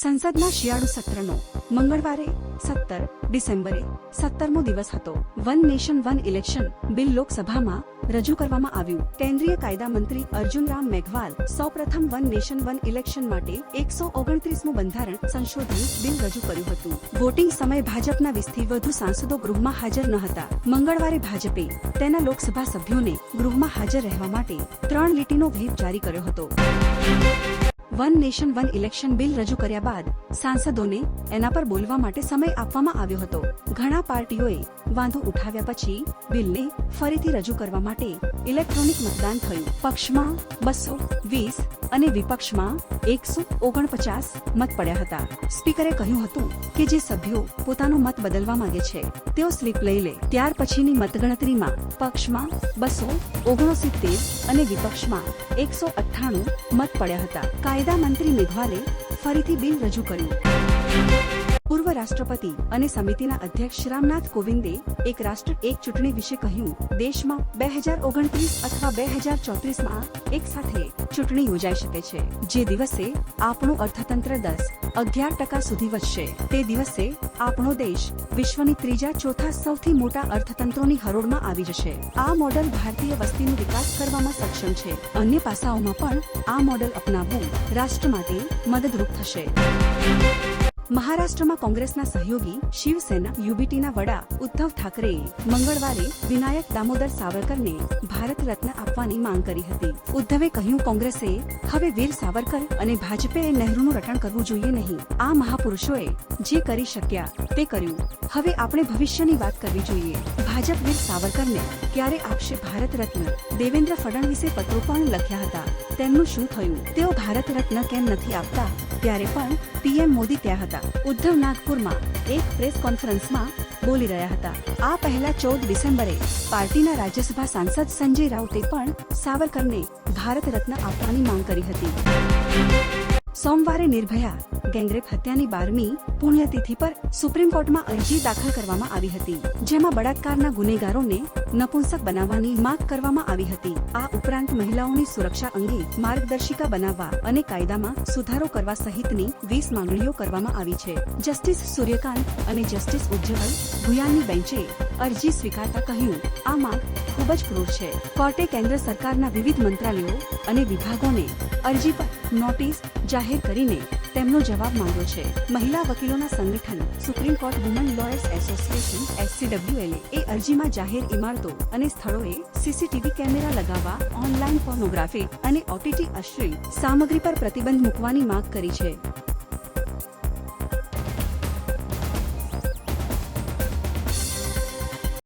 સંસદના શિયાળુ સત્રનો મંગળવારે સત્તર, ડિસેમ્બરે સત્તરમો દિવસ હતો. One nation, one election bill લોકસભામાં રજૂ કરવામાં આવ્યું. કેન્દ્રીય કાયદા મંત્રી અર્જુન રામ મેઘવાલ સૌપ્રથમ વન નેશન, વન ઇલેક્શન માટે એકસો ઓગણત્રીસમું બંધારણ સંશોધન બિલ રજૂ કર્યું હતું. વોટિંગ સમયે ભાજપના વીસથી વધુ સાંસદો ગૃહમાં હાજર ન હતા. મંગળવારે ભાજપે તેના લોકસભા સભ્યોને ગૃહમાં હાજર રહેવા માટે ત્રણ લીટીનો વ્હીપ જારી કર્યો હતો. One nation one election bill રજૂ કર્યા બાદ સાંસદોને એના પર બોલવા માટે સમય આપવામાં આવ્યો હતો. ઘણા પાર્ટીઓએ વાંધો ઉઠાવ્યા પછી બિલને ફરીથી રજૂ કરવા માટે ઇલેક્ટ્રોનિક મતદાન થયું. પક્ષમાં બસો વીસ અને વિપક્ષમાં એકસો ઓગણપચાસ મત પડ્યા હતા. સ્પીકરે કહ્યું હતું કે જે સભ્યો પોતાનો મત બદલવા માંગે છે, તેઓ સ્લીપ લઈ લે. ત્યાર પછીની મતગણતરીમાં પક્ષમાં બસો ઓગણસિત્તેર અને વિપક્ષમાં એકસો અઠ્ઠાણું મત પડ્યા હતા. કાયદા મંત્રી મેઘવાલે ફરીથી બિલ રજૂ કર્યું. પૂર્વ રાષ્ટ્રપતિ અને સમિતિના અધ્યક્ષ રામનાથ કોવિંદે એક રાષ્ટ્ર, એક ચૂંટણી વિશે કહ્યું, દેશમાં બે હજાર ઓગણત્રીસ અથવા બે હજાર ચોત્રીસમાં એક સાથે ચૂંટણી યોજાઈ શકે છે. જે દિવસે આપણું અર્થતંત્ર દસ, અગિયાર ટકા સુધી વધશે. તે દિવસે આપણો દેશ વિશ્વની ત્રીજા ચોથા સૌથી મોટા અર્થતંત્રોની હરોળમાં આવી જશે. આ મોડલ ભારતીય વસ્તીનો વિકાસ કરવામાં સક્ષમ છે. અન્ય પાસાઓમાં પણ આ મોડલ અપનાવવું રાષ્ટ્ર માટે મદદરૂપ થશે. મહારાષ્ટ્રમાં કોંગ્રેસના સહયોગી શિવસેના યુબીટીના વડા ઉદ્ધવ ઠાકરેએ મંગળવારે વિનાયક દામોદર સાવરકરને ભારત રત્ન આપવાની માંગ કરી હતી. ઉદ્ધવે કહ્યું, કોંગ્રેસે હવે વીર સાવરકર અને ભાજપે નહેરુનું રટણ કરવું જોઈએ નહીં. આ મહાપુરુષોએ જે કરી શક્યા તે કર્યું. હવે આપણે ભવિષ્યની વાત કરવી જોઈએ. ભાજપ વીર સાવરકરને ક્યારે આપશે ભારત રત્ન? દેવેન્દ્ર ફડણવીસે પત્રો પણ લખ્યા હતા. તેમનું શું થયું? તેઓ ભારત રત્ન કેમ નથી આપતા? ત્યારે પણ પીએમ મોદી ત્યાં હતા. ઉદ્ધવ નાગપુરમાં એક પ્રેસ કોન્ફરન્સમાં બોલી રહ્યા હતા. આ પહેલા ચૌદ ડિસેમ્બરે પાર્ટીના રાજ્યસભા સાંસદ સંજય રાઉતે પણ સાવરકરને ભારત રત્ન આપવાની માંગ કરી હતી. સોમવારે નિર્ભયા ગેંગરેપ હત્યાની બારમી પુણ્યતિથિ પર સુપ્રીમ કોર્ટમાં અરજી દાખલ કરવામાં આવી હતી, જેમાં બળાત્કારના ગુનેગારોને નપુંસક બનાવવાની માંગ કરવામાં આવી હતી. આ ઉપરાંત મહિલાઓની સુરક્ષા અંગે માર્ગદર્શિકા બનાવવા અને કાયદામાં સુધારો કરવા સહિતની વીસ માંગણીઓ કરવામાં આવી છે. જસ્ટિસ સૂર્યકાંત અને જસ્ટિસ ઉજ્જવલ ભુયાની બેન્ચે અરજી સ્વીકારતા કહ્યું, આ માંગ ખૂબ જ ક્રૂર છે. કોર્ટે કેન્દ્ર સરકારના વિવિધ મંત્રાલયો અને વિભાગોને અરજી પર નોટિસ જાહેર કરીને તેમનો જવાબ માંગ્યો છે. મહિલા વકીલોના સંગઠન, supreme court woman lawyers association SCWL એ અરજીમાં જાહેર ઇમારતો અને સ્થળોએ સીસીટીવી કેમેરા લગાવવા, ઓનલાઈન પોર્નોગ્રાફી અને ઓટીટી અશ્લીલ સામગ્રી પર પ્રતિબંધ મૂકવાની માંગ કરી છે.